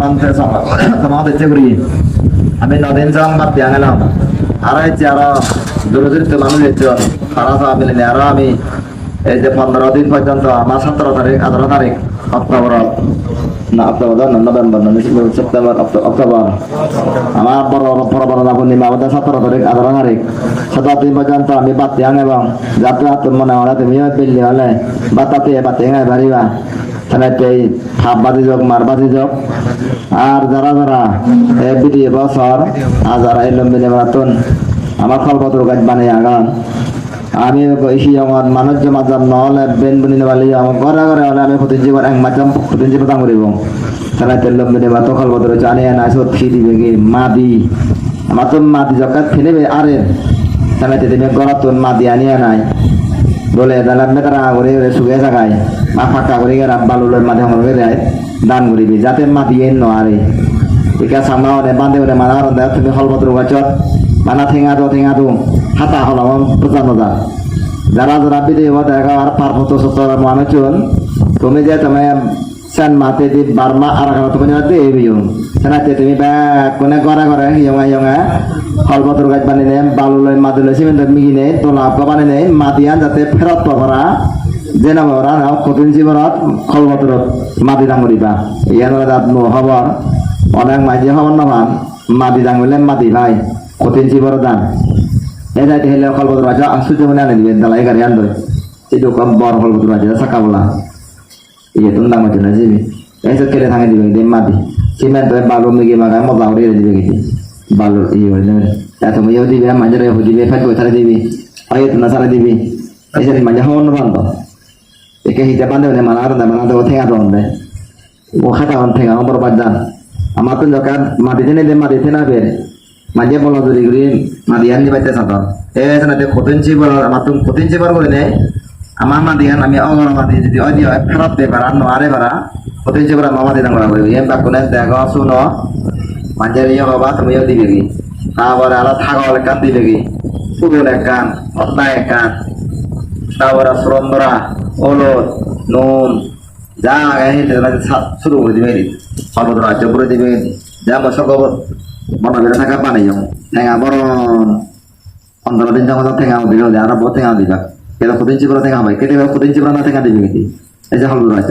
নামতে সমাধি করি আমি নদিন সাম বাদ দিয়া গেলাম আর হচ্ছে আরও দূরদূরিত মানুষ হচ্ছে তারা সব মিলে আরও আমি এই যে পনেরো দিন পর্যন্ত আমার সতেরো তারিখ আঠারো তারিখ অক্টোবর না অক্টোবর নভেম্বর সেপ্টেম্বর অক্টো- অক্টোবর আমার বড় বড় বড় না পূর্ণিমা আমাদের সতেরো তারিখ আঠারো তারিখ সতেরো দিন পর্যন্ত আমি দিয়া এবং যাতে তুমি মনে হয় তুমিও বিল্লি হলে বাতাতে বাতে গাই পারিবা এই হাফ বাজি যোগ মার বাজি যোগ। আর যারা যারা বিটি বছর আর যারা এই লম্বিনে মাতুন, আমার খলপত্র গাছ বানিয়ে আগান। আমি ইসি আমার মানুষ জমা যাম নহলে বেন বনি নেবালি, আমার ঘরে ঘরে হলে আমি প্রতি জীবন এক মাছ প্রতি জীবন দাম করিব। তাহলে তেল লম্বিনে মাতো খলপত্র জানিয়ে না সব ফি দিবে কি? মা দি আমার তো মা দি জকাত ফেলেবে আরে তাহলে মা দি আনিয়ে। নাই বলে তাহলে আমি তারা করে সুখে থাকায়, মা ফাঁকা করে গেলাম, বালু লয় মাঝে আমার করে দান করিবি, যাতে মা দিয়ে নোয়ারে। আরে একা সামনা হলে বান্ধে হলে মানা হলে তুমি হলপত্র গাছত মানা ঠেঙা দো ঠেঙা দো, হাতা হল আমার প্রচার নজা যারা যারা বিদে আর পার ফটো সত্তর মানুষজন তুমি যে তুমি সেন মাতে দি বারমা আর কারও তুমি যাতে এই বিয়ো সেনাতে তুমি বা কোনে ঘরে ঘরে হিয়ঙা হিয়ঙা হলপত্র গাছ বানি নে বালু লয় মাদু লয় সিমেন্ট মিগি নে তোলা বানি নে মাতিয়ান যাতে ফেরত পাবরা যে নাম ওরা নাও কঠিন জীবনত খলপত্রত মাটি ডাঙরিবা ইয়ান দাঁত নো হবর অনেক মাঝে হবর নভান মাটি ডাঙরিলে মাটি ভাই কঠিন জীবর দান এই যাইতে হেলে খলপত্র আছে সূর্য মনে আনে দিবেন দালাই গাড়ি আনবে itu kan bor hol betul aja sakabula iya tuh nama jelas ini yang sekali tangan juga dia mati simen tuh balu lagi makan mau baru dia juga gitu balu iya benar ya tuh mau di biar manjar ya di biar gue cari di ayo tuh nasara di bi ayo jadi manjar hon bantu Ike hita pandai nih mana ada mana ada tengah dong deh ও খাতা হন ঠেঙা আমার বাজান আমার তো যখন মাটিতে নিলে মাটিতে না বের মাঝে বলা যদি করি মাদিয়ান দি বাইতে সাদা এ সানাতে কতঞ্চি বার আমার তো কতঞ্চি বার করে নেই আমার মাদিয়ান আমি অগর মাদি যদি অই দিও ফেরত দে পারা নোয়ারে পারা কতঞ্চি বার মামা দিদাং করা করি এম বাকুনে দেখো শুনো মাঝে ইয়ে বাবা তুমিও দিবে কি তারপরে আরও থাকল কান দিবে পুকুর একান অর্দা একান তারপরে শ্রমরা হলুদ নুন, যা আগে শুরু করে দিবে সর্বত রাজ্য করে দিবে যা বছর বড় বেড়ে থাকা পানি যাব ঠেঙা বড় পনেরো দিন যখন ঠেঙা দিবে হলে আরও বহু ঠেঙা দিবা কেন কুদিন চিপরা ঠেঙা হবে কেটে কুদিন চিপরা না ঠেঙা দিবে কি এই যে হলুদ রাজ্য